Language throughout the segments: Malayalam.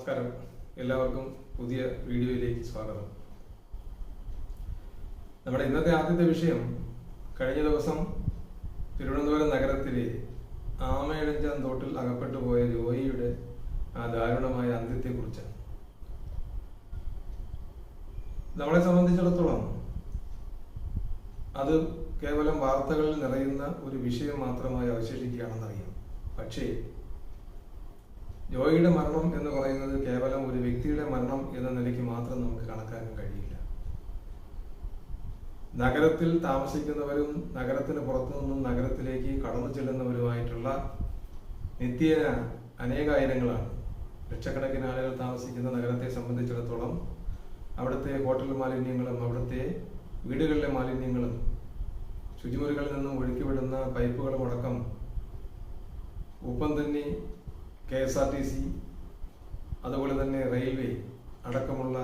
നമസ്കാരം. എല്ലാവർക്കും പുതിയ വീഡിയോയിലേക്ക് സ്വാഗതം. നമ്മുടെ ഇന്നത്തെ ആദ്യത്തെ വിഷയം കഴിഞ്ഞ ദിവസം തിരുവനന്തപുരം നഗരത്തിലെ ആമയിഴഞ്ചാൻ തോട്ടിൽ അകപ്പെട്ടു പോയ ജോയിയുടെ ആ ദാരുണമായ അന്ത്യത്തെക്കുറിച്ചാണ്. നമ്മളെ സംബന്ധിച്ചിടത്തോളം അത് കേവലം വാർത്തകളിൽ നിറയുന്ന ഒരു വിഷയം മാത്രമായി അവശേഷിക്കുകയാണെന്നറിയാം. പക്ഷേ ജോയിയുടെ മരണം എന്ന് പറയുന്നത് കേവലം ഒരു വ്യക്തിയുടെ മരണം എന്ന നിലയ്ക്ക് മാത്രം നമുക്ക് കണക്കാക്കാൻ കഴിയില്ല. നഗരത്തിൽ താമസിക്കുന്നവരും നഗരത്തിന് പുറത്തു നിന്നും നഗരത്തിലേക്ക് കടന്നു ചെല്ലുന്നവരുമായിട്ടുള്ള നിത്യേന അനേകായിരങ്ങളാണ്. ലക്ഷക്കണക്കിന് ആളുകൾ താമസിക്കുന്ന നഗരത്തെ സംബന്ധിച്ചിടത്തോളം അവിടുത്തെ ഹോട്ടൽ മാലിന്യങ്ങളും അവിടുത്തെ വീടുകളിലെ മാലിന്യങ്ങളും ശുചിമുറികളിൽ നിന്നും ഒഴുക്കിവിടുന്ന പൈപ്പുകളും അടക്കം ഉപ്പം തന്നെ K S R T C അതുപോലെ തന്നെ റെയിൽവേ അടക്കമുള്ള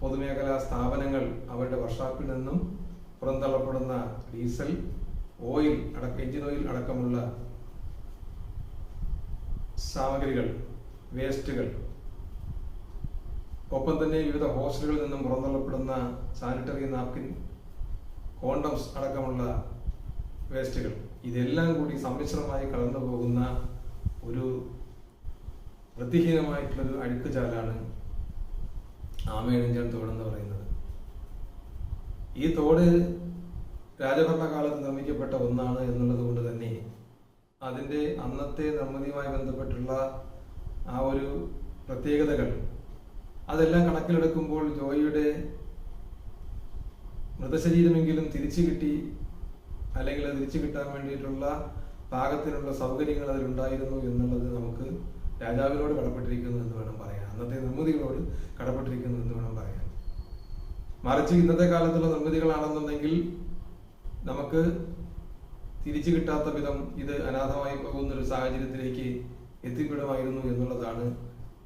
പൊതുമേഖലാ സ്ഥാപനങ്ങൾ അവരുടെ വർഷാപ്പിൽ നിന്നും പുറന്തള്ളപ്പെടുന്ന ഡീസൽ ഓയിൽ അടക്കം എഞ്ചിൻ ഓയിൽ അടക്കമുള്ള സാമഗ്രികൾ വേസ്റ്റുകൾ ഒപ്പം തന്നെ വിവിധ ഹോസ്റ്റലുകളിൽ നിന്നും പുറന്തള്ളപ്പെടുന്ന സാനിറ്ററി നാപ്കിൻ കോണ്ടംസ് അടക്കമുള്ള വേസ്റ്റുകൾ. ഇതെല്ലാം കൂടി സമ്മിശ്രമായി കടന്നു പോകുന്ന ഒരു വൃത്തിഹീനമായിട്ടുള്ളൊരു അഴുക്കുചാലാണ് ചാലാണ് തോട് എന്ന് പറയുന്നത്. ഈ തോട് രാജഭരണകാലത്ത് നിർമ്മിക്കപ്പെട്ട ഒന്നാണ് എന്നുള്ളത് കൊണ്ട് തന്നെ അതിന്റെ അന്നത്തെ നിർമ്മിതിയുമായി ബന്ധപ്പെട്ടുള്ള ആ ഒരു പ്രത്യേകതകൾ അതെല്ലാം കണക്കിലെടുക്കുമ്പോൾ ജോയിയുടെ മൃതശരീരമെങ്കിലും തിരിച്ചു കിട്ടി അല്ലെങ്കിൽ തിരിച്ചു കിട്ടാൻ വേണ്ടിയിട്ടുള്ള പാകത്തിനുള്ള സൗകര്യങ്ങൾ അതിലുണ്ടായിരുന്നു എന്നുള്ളത് നമുക്ക് രാജാവിനോട് കടപ്പെട്ടിരിക്കുന്നു എന്ന് വേണം പറയാൻ. അന്നത്തെ നിർമ്മിതികളോട് കടപ്പെട്ടിരിക്കുന്നു എന്ന് വേണം പറയാൻ. മറിച്ച് ഇന്നത്തെ കാലത്തുള്ള നിർമ്മിതികളാണെന്നുണ്ടെങ്കിൽ നമുക്ക് തിരിച്ചു കിട്ടാത്ത വിധം ഇത് അനാഥമായി പോകുന്ന ഒരു സാഹചര്യത്തിലേക്ക് എത്തിപ്പെടുമായിരുന്നു എന്നുള്ളതാണ്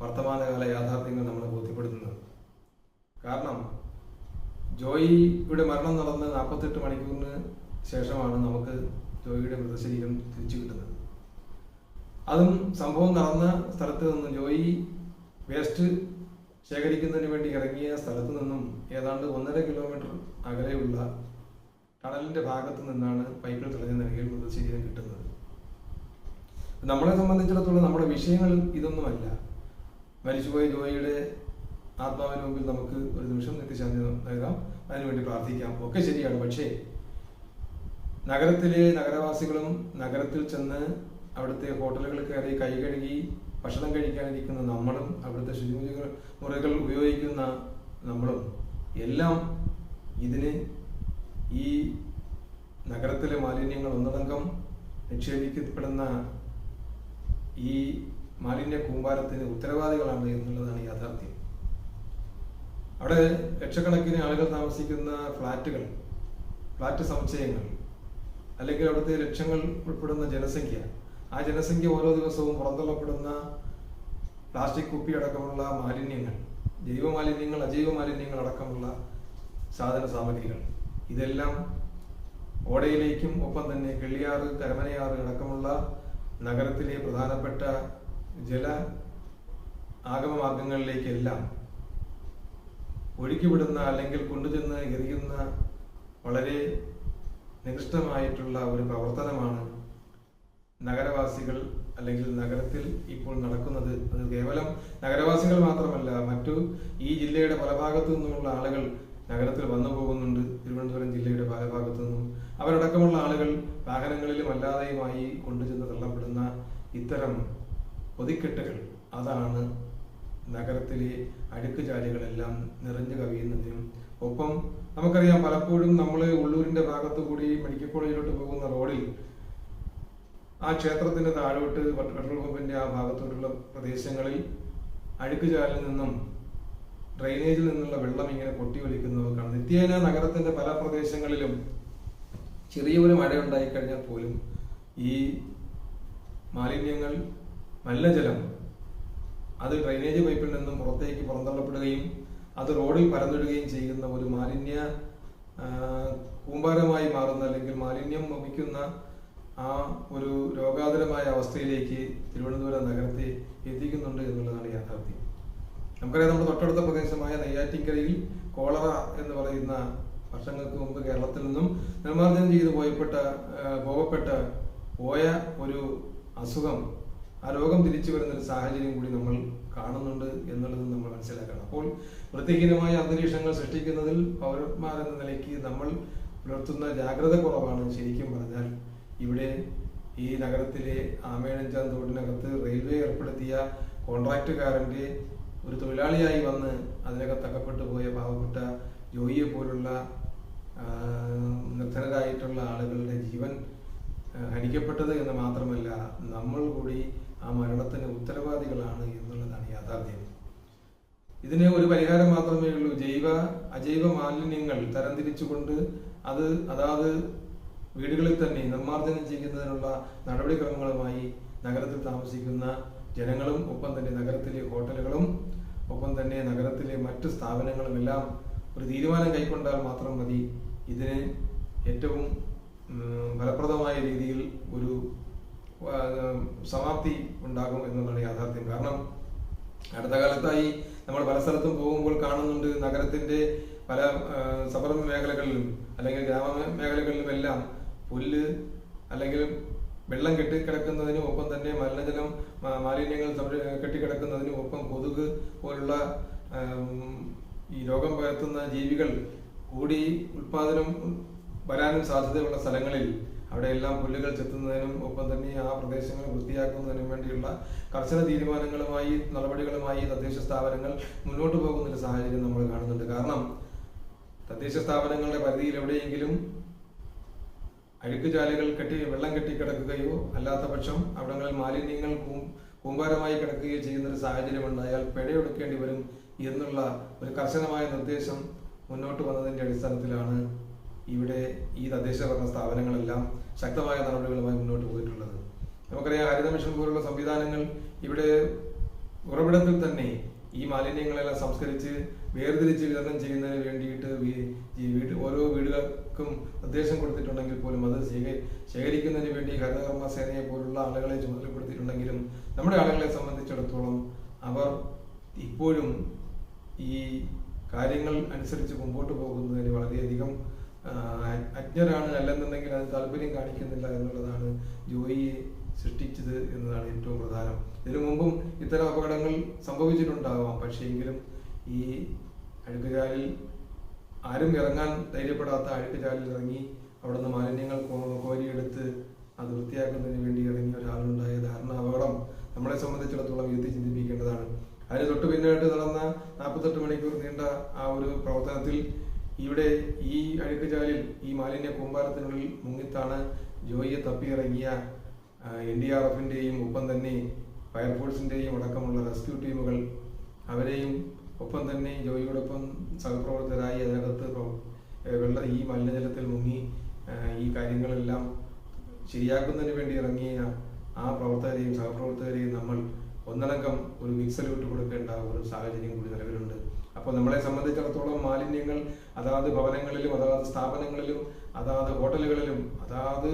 വർത്തമാനകാല യാഥാർത്ഥ്യങ്ങൾ നമ്മളെ ബോധ്യപ്പെടുത്തുന്നത്. കാരണം ജോയിയുടെ മരണം നടന്ന് നാൽപ്പത്തെട്ട് മണിക്കൂറിന് ശേഷമാണ് നമുക്ക് ജോയിയുടെ മൃതശരീരം തിരിച്ചു കിട്ടുന്നത്. അതും സംഭവം നടന്ന സ്ഥലത്ത് നിന്ന് ജോയി വേസ്റ്റ് ശേഖരിക്കുന്നതിന് വേണ്ടി ഇറങ്ങിയ സ്ഥലത്ത് നിന്നും ഏതാണ്ട് ഒന്നര കിലോമീറ്റർ അകലെയുള്ള ടണലിന്റെ ഭാഗത്ത് നിന്നാണ് പൈപ്പിൽ തെളിഞ്ഞ നിലയിൽ മൃതശരീരം കിട്ടുന്നത്. നമ്മളെ സംബന്ധിച്ചിടത്തോളം നമ്മുടെ വിഷയങ്ങൾ ഇതൊന്നുമല്ല. മരിച്ചുപോയ ജോയിയുടെ ആത്മാവിന് മുമ്പിൽ നമുക്ക് ഒരു നിമിഷം നിത്യശാന്തി നൽകാം അതിനുവേണ്ടി പ്രാർത്ഥിക്കാം. ഒക്കെ ശരിയാണ്. പക്ഷേ നഗരത്തിലെ നഗരവാസികളും നഗരത്തിൽ ചെന്ന് അവിടുത്തെ ഹോട്ടലുകളിൽ കയറി കൈ കഴുകി ഭക്ഷണം കഴിക്കാനിരിക്കുന്ന നമ്മളും അവിടുത്തെ ശുചിമുറികൾ മുറികൾ ഉപയോഗിക്കുന്ന നമ്മളും എല്ലാം ഇതിന് ഈ നഗരത്തിലെ മാലിന്യങ്ങൾ ഒന്നടങ്കം നിക്ഷേപിക്കപ്പെടുന്ന ഈ മാലിന്യ കൂമ്പാരത്തിന് ഉത്തരവാദികളാണ് എന്നുള്ളതാണ് യാഥാർത്ഥ്യം. അവിടെ ലക്ഷക്കണക്കിന് ആളുകൾ താമസിക്കുന്ന ഫ്ലാറ്റുകൾ ഫ്ലാറ്റ് സമുച്ചയങ്ങൾ അല്ലെങ്കിൽ അവിടുത്തെ ലക്ഷങ്ങൾ ഉൾപ്പെടുന്ന ജനസംഖ്യ. ആ ജനസംഖ്യ ഓരോ ദിവസവും പുറന്തള്ളപ്പെടുന്ന പ്ലാസ്റ്റിക് കുപ്പി അടക്കമുള്ള മാലിന്യങ്ങൾ ജൈവ മാലിന്യങ്ങൾ അജൈവ മാലിന്യങ്ങൾ അടക്കമുള്ള സാധന സാമഗ്രികൾ. ഇതെല്ലാം ഓടയിലേക്കും ഒപ്പം തന്നെ കിള്ളിയാറ് കരമനയാറ് അടക്കമുള്ള നഗരത്തിലെ പ്രധാനപ്പെട്ട ജല ആഗമമാർഗങ്ങളിലേക്കെല്ലാം ഒഴുക്കിവിടുന്ന അല്ലെങ്കിൽ കൊണ്ടുചെന്ന് എറിയുന്ന വളരെ നികൃഷ്ടമായിട്ടുള്ള ഒരു പ്രവർത്തനമാണ് നഗരവാസികൾ അല്ലെങ്കിൽ നഗരത്തിൽ ഇപ്പോൾ നടക്കുന്നത്. അത് കേവലം നഗരവാസികൾ മാത്രമല്ല മറ്റു ഈ ജില്ലയുടെ പല ഭാഗത്തു നിന്നുമുള്ള ആളുകൾ നഗരത്തിൽ വന്നു പോകുന്നുണ്ട്. തിരുവനന്തപുരം ജില്ലയുടെ പല ഭാഗത്തു നിന്നും. അവരടക്കമുള്ള ആളുകൾ വാഹനങ്ങളിലും അല്ലാതെയുമായി കൊണ്ടുചെന്ന് തള്ളപ്പെടുന്ന ഇത്തരം പൊതിക്കെട്ടുകൾ. അതാണ് നഗരത്തിലെ അഴുക്കുചാലുകളെല്ലാം നിറഞ്ഞു കവിയുന്നതിനും ഒപ്പം നമുക്കറിയാം പലപ്പോഴും നമ്മൾ ഉള്ളൂരിന്റെ ഭാഗത്തു കൂടി മെഡിക്കൽ കോളേജിലോട്ട് പോകുന്ന റോഡിൽ ആ ക്ഷേത്രത്തിന്റെ താഴോട്ട് പെട്രോൾ പമ്പിന്റെ ആ ഭാഗത്തോട്ടുള്ള പ്രദേശങ്ങളിൽ അഴുക്കുചാലിൽ നിന്നും ഡ്രെയിനേജിൽ നിന്നുള്ള വെള്ളം ഇങ്ങനെ പൊട്ടി ഒലിക്കുന്നതൊക്കെയാണ് നിത്യേന നഗരത്തിന്റെ പല പ്രദേശങ്ങളിലും ചെറിയൊരു മഴ ഉണ്ടായിക്കഴിഞ്ഞാൽ പോലും ഈ മാലിന്യങ്ങൾ മലിനജലം അത് ഡ്രെയിനേജ് പൈപ്പിൽ നിന്നും പുറത്തേക്ക് പുറന്തള്ളപ്പെടുകയും അത് റോഡിൽ പരന്നിടുകയും ചെയ്യുന്ന ഒരു മാലിന്യ കൂമ്പാരമായി മാറുന്ന അല്ലെങ്കിൽ മാലിന്യം വമിക്കുന്ന ആ ഒരു രോഗാതുരമായ അവസ്ഥയിലേക്ക് തിരുവനന്തപുരം നഗരത്തെ എത്തിക്കുന്നുണ്ട് എന്നുള്ളതാണ് യാഥാർത്ഥ്യം. നമുക്കറിയാം നമ്മുടെ തൊട്ടടുത്ത പ്രദേശമായ നെയ്യാറ്റിക്കരയിൽ കോളറ എന്ന് പറയുന്ന വർഷങ്ങൾക്ക് മുമ്പ് കേരളത്തിൽ നിന്നും നിർമ്മാർജനം ചെയ്ത് പോയപ്പെട്ട പോകപ്പെട്ട പോയ ഒരു അസുഖം ആ രോഗം തിരിച്ചു വരുന്ന ഒരു സാഹചര്യം കൂടി നമ്മൾ കാണുന്നുണ്ട് എന്നുള്ളത് നമ്മൾ മനസ്സിലാക്കണം. അപ്പോൾ വൃത്തിഹീനമായ അന്തരീക്ഷങ്ങൾ സൃഷ്ടിക്കുന്നതിൽ പൗരന്മാരെന്ന നിലയ്ക്ക് നമ്മൾ പുലർത്തുന്ന ജാഗ്രത കുറവാണ് ശരിക്കും പറഞ്ഞാൽ. ഇവിടെ ഈ നഗരത്തിലെ ആമേഴഞ്ചാം തോടിനകത്ത് റെയിൽവേ ഏർപ്പെടുത്തിയ കോൺട്രാക്റ്റുകാരന്റെ ഒരു തൊഴിലാളിയായി വന്ന് അതിനകത്ത് അകപ്പെട്ടു പോയ പാവപ്പെട്ട ജോയിയെ പോലുള്ള നിർദ്ധനരായിട്ടുള്ള ആളുകളുടെ ജീവൻ ഹനിക്കപ്പെട്ടത് എന്ന് മാത്രമല്ല നമ്മൾ കൂടി ആ മരണത്തിന് ഉത്തരവാദികളാണ് എന്നുള്ളതാണ് യാഥാർത്ഥ്യം. ഇതിന് ഒരു പരിഹാരം മാത്രമേ ഉള്ളൂ. ജൈവ അജൈവ മാലിന്യങ്ങൾ തരംതിരിച്ചുകൊണ്ട് അത് അതാത് വീടുകളിൽ തന്നെ നിർമ്മാർജനം ചെയ്യുന്നതിനുള്ള നടപടിക്രമങ്ങളുമായി നഗരത്തിൽ താമസിക്കുന്ന ജനങ്ങളും ഒപ്പം തന്നെ നഗരത്തിലെ ഹോട്ടലുകളും ഒപ്പം തന്നെ നഗരത്തിലെ മറ്റ് സ്ഥാപനങ്ങളും എല്ലാം ഒരു തീരുമാനം കൈക്കൊണ്ടാൽ മാത്രം മതി. ഇതിന് ഏറ്റവും ഫലപ്രദമായ രീതിയിൽ ഒരു സമാപ്തി ഉണ്ടാകും എന്നുള്ളതാണ് യാഥാർത്ഥ്യം. കാരണം അടുത്ത കാലത്തായി നമ്മൾ പല സ്ഥലത്തും പോകുമ്പോൾ കാണുന്നുണ്ട് നഗരത്തിന്റെ പല സബർ മേഖലകളിലും അല്ലെങ്കിൽ ഗ്രാമ മേഖലകളിലും എല്ലാം പുല്ല് അല്ലെങ്കിൽ വെള്ളം കെട്ടിക്കിടക്കുന്നതിനും ഒപ്പം തന്നെ മലിനജലം മാലിന്യങ്ങൾ കെട്ടിക്കിടക്കുന്നതിനും ഒപ്പം കൊതുക് പോലുള്ള ഈ രോഗം പകർത്തുന്ന ജീവികൾ കൂടി ഉൽപാദനം വരാനും സാധ്യതയുള്ള സ്ഥലങ്ങളിൽ അവിടെയെല്ലാം പുല്ലുകൾ ചെത്തുന്നതിനും ഒപ്പം തന്നെ ആ പ്രദേശങ്ങൾ വൃത്തിയാക്കുന്നതിനും വേണ്ടിയുള്ള കർശന തീരുമാനങ്ങളുമായി നടപടികളുമായി തദ്ദേശ സ്ഥാപനങ്ങൾ മുന്നോട്ട് പോകുന്ന ഒരു സാഹചര്യം നമ്മൾ കാണുന്നുണ്ട്. കാരണം തദ്ദേശ സ്ഥാപനങ്ങളുടെ പരിധിയിൽ എവിടെയെങ്കിലും അഴുക്കുചാലുകൾ കെട്ടി വെള്ളം കെട്ടിക്കിടക്കുകയോ അല്ലാത്ത പക്ഷം അവിടങ്ങളിൽ മാലിന്യങ്ങൾ കൂമ്പാരമായി കിടക്കുകയോ ചെയ്യുന്ന ഒരു സാഹചര്യം ഉണ്ടായാൽ പിഴയൊടുക്കേണ്ടി വരും എന്നുള്ള ഒരു കർശനമായ നിർദ്ദേശം മുന്നോട്ട് വന്നതിന്റെ അടിസ്ഥാനത്തിലാണ് ഇവിടെ ഈ തദ്ദേശ ഭരണ സ്ഥാപനങ്ങളെല്ലാം ശക്തമായ നടപടികളുമായി മുന്നോട്ട് പോയിട്ടുള്ളത്. നമുക്കറിയാം ഹരിത മിഷൻ പോലുള്ള സംവിധാനങ്ങൾ ഇവിടെ ഉറവിടത്തിൽ തന്നെ ഈ മാലിന്യങ്ങളെല്ലാം സംസ്കരിച്ച് വേർതിരിച്ച് വിതരണം ചെയ്യുന്നതിന് വേണ്ടിയിട്ട് വീട് ഓരോ വീടുകൾക്കും നിർദ്ദേശം കൊടുത്തിട്ടുണ്ടെങ്കിൽ പോലും അത് ശേഖ- ശേഖരിക്കുന്നതിന് വേണ്ടി ഹരിതകർമ്മ സേനയെ പോലുള്ള ആളുകളെ ചുമതലപ്പെടുത്തിയിട്ടുണ്ടെങ്കിലും നമ്മുടെ ആളുകളെ സംബന്ധിച്ചിടത്തോളം അവർ ഇപ്പോഴും ഈ കാര്യങ്ങൾ അനുസരിച്ച് മുമ്പോട്ട് പോകുന്നതിന് വളരെയധികം അജ്ഞരാണ് അല്ലെന്നുണ്ടെങ്കിൽ അത് താല്പര്യം കാണിക്കുന്നില്ല എന്നുള്ളതാണ് ജോയിയെ സൃഷ്ടിച്ചത് എന്നതാണ് ഏറ്റവും പ്രധാനം. ഇതിനു മുമ്പും ഇത്തരം അപകടങ്ങൾ സംഭവിച്ചിട്ടുണ്ടാവാം. പക്ഷേ എങ്കിലും ഈ അഴുക്കുചാലിൽ ആരും ഇറങ്ങാൻ ധൈര്യപ്പെടാത്ത അഴുക്കുചാലിൽ ഇറങ്ങി അവിടുന്ന് മാലിന്യങ്ങൾ കോരിയെടുത്ത് അത് വൃത്തിയാക്കുന്നതിന് വേണ്ടി ഇറങ്ങിയ ഒരാളുണ്ടായ ധാരണ അപകടം നമ്മളെ സംബന്ധിച്ചിടത്തോളം എത്തി ചിന്തിപ്പിക്കേണ്ടതാണ്. അതിന് തൊട്ട് പിന്നായിട്ട് നടന്ന നാൽപ്പത്തെട്ട് മണിക്കൂർ നീണ്ട ആ ഒരു പ്രവർത്തനത്തിൽ ഇവിടെ ഈ അഴുക്കുചാലിൽ ഈ മാലിന്യ കൂമ്പാരത്തിനുള്ളിൽ മുങ്ങിത്താണ് ജോയിയെ തപ്പിയിറങ്ങിയ എൻ ഡി ആർ എഫിന്റെയും ഒപ്പം തന്നെ ഫയർഫോഴ്സിന്റെയും അടക്കമുള്ള റെസ്ക്യൂ ടീമുകൾ. അവരെയും ഒപ്പം തന്നെ ജോയിയോടൊപ്പം സഹപ്രവർത്തകരായി അതിനകത്ത് വെള്ള ഈ മലിനജലത്തിൽ മുങ്ങി ഈ കാര്യങ്ങളെല്ലാം ശരിയാക്കുന്നതിന് വേണ്ടി ഇറങ്ങിയ ആ പ്രവർത്തകരെയും സഹപ്രവർത്തകരെയും നമ്മൾ ഒന്നടങ്കം ഒരു മിക്സൽ കൊടുക്കേണ്ട ഒരു സാഹചര്യം കൂടി നിലവിലുണ്ട്. അപ്പോൾ നമ്മളെ സംബന്ധിച്ചിടത്തോളം മാലിന്യങ്ങൾ അതാത് ഭവനങ്ങളിലും അതാത് സ്ഥാപനങ്ങളിലും അതാത് ഹോട്ടലുകളിലും അതാത്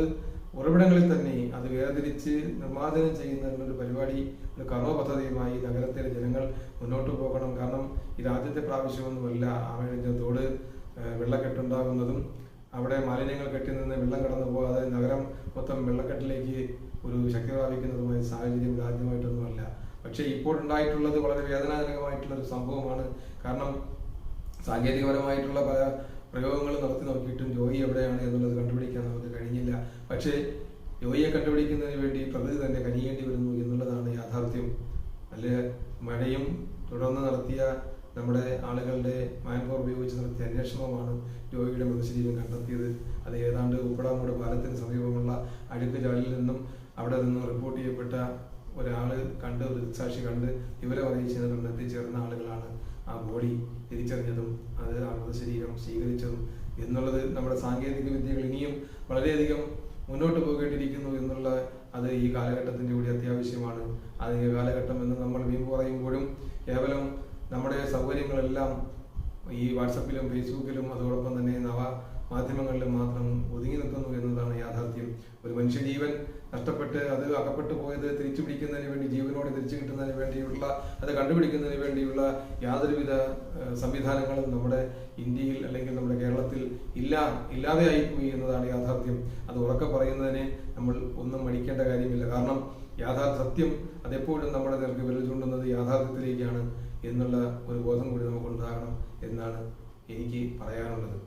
ഉറവിടങ്ങളിൽ തന്നെ അത് വേർതിരിച്ച് നിർമ്മാർജനം ഒരു പരിപാടി ഒരു കർമ്മ പദ്ധതിയുമായി നഗരത്തിലെ ജനങ്ങൾ മുന്നോട്ട് പോകണം. കാരണം ഇത് ആദ്യത്തെ പ്രാവശ്യമൊന്നുമല്ല ആമേഴഞ്ച തോട് വെള്ളക്കെട്ടുണ്ടാകുന്നതും അവിടെ മാലിന്യങ്ങൾ കെട്ടി നിന്ന് വെള്ളം കടന്നു പോകാതെ നഗരം മൊത്തം വെള്ളക്കെട്ടിലേക്ക് ഒരു ശക്തി പ്രാപിക്കുന്നതുമായ സാഹചര്യം ഇത് ആദ്യമായിട്ടൊന്നുമല്ല പക്ഷേ ഇപ്പോൾ ഉണ്ടായിട്ടുള്ളത് വളരെ വേദനാജനകമായിട്ടുള്ള ഒരു സംഭവമാണ്. കാരണം സാങ്കേതികപരമായിട്ടുള്ള പല പ്രയോഗങ്ങൾ നടത്തി നോക്കിയിട്ടും ജോയി എവിടെയാണ് എന്നുള്ളത് കണ്ടുപിടിക്കാൻ നമുക്ക് കഴിഞ്ഞില്ല. പക്ഷേ ജോയിയെ കണ്ടുപിടിക്കുന്നതിന് വേണ്ടി പ്രകൃതി തന്നെ കനിയേണ്ടി വരുന്നു എന്നുള്ളതാണ് യാഥാർത്ഥ്യം. നല്ല മഴയും തുടർന്ന് നടത്തിയ നമ്മുടെ ആളുകളുടെ മാൻപവർ ഉപയോഗിച്ച് നടത്തിയ അന്വേഷണമാണ് ജോയിയുടെ മൃതശരീരം കണ്ടെത്തിയത്. അത് ഏതാണ്ട് ഉപ്പടാമൂട് പാലത്തിന് സമീപമുള്ള അഴുക്ക് ചാലിൽ നിന്നും അവിടെ നിന്നും റിപ്പോർട്ട് ചെയ്യപ്പെട്ട ഒരാൾ കണ്ട് ഒരു ദൃക്സാക്ഷി കണ്ട് വിവരം അറിയിച്ചതിന് എത്തിച്ചേർന്ന ആളുകളാണ്. ആ ബോഡി തിരിച്ചറിഞ്ഞതും അത് ആ മൃതശരീരം സ്വീകരിച്ചതും എന്നുള്ളത് നമ്മുടെ സാങ്കേതിക വിദ്യകൾ ഇനിയും വളരെയധികം മുന്നോട്ട് പോകേണ്ടിയിരിക്കുന്നു എന്നുള്ള അത് ഈ കാലഘട്ടത്തിന്റെ കൂടി അത്യാവശ്യമാണ്. ആധുനിക കാലഘട്ടം എന്ന് നമ്മൾ വീമ്പ് പറയുമ്പോഴും കേവലം നമ്മുടെ സൗകര്യങ്ങളെല്ലാം ഈ വാട്സപ്പിലും ഫേസ്ബുക്കിലും അതോടൊപ്പം തന്നെ നവ മാധ്യമങ്ങളിലും മാത്രം ഒതുങ്ങി നിൽക്കുന്നു എന്നതാണ് യാഥാർത്ഥ്യം. ഒരു മനുഷ്യജീവൻ നഷ്ടപ്പെട്ട് അത് അകപ്പെട്ടു പോയത് തിരിച്ചു പിടിക്കുന്നതിന് വേണ്ടി ജീവനോട് തിരിച്ചു കിട്ടുന്നതിന് വേണ്ടിയുള്ള അത് കണ്ടുപിടിക്കുന്നതിന് വേണ്ടിയുള്ള യാതൊരുവിധ സംവിധാനങ്ങളും നമ്മുടെ ഇന്ത്യയിൽ അല്ലെങ്കിൽ നമ്മുടെ കേരളത്തിൽ ഇല്ല ഇല്ലാതെ ഇല്ലാതെയായിപ്പോയി എന്നതാണ് യാഥാർത്ഥ്യം. അത് ഉറക്കെ പറയുന്നതിനെ നമ്മൾ ഒന്നും മടിക്കേണ്ട കാര്യമില്ല. കാരണം യാഥാർത്ഥ സത്യം അതെപ്പോഴും നമ്മുടെ നേർക്ക് വിരൽ ചൂണ്ടുന്നത് യാഥാർത്ഥ്യത്തിലേക്കാണ് എന്നുള്ള ഒരു ബോധം കൂടി നമുക്കുണ്ടാകണം എന്നാണ് എനിക്ക് പറയാനുള്ളത്.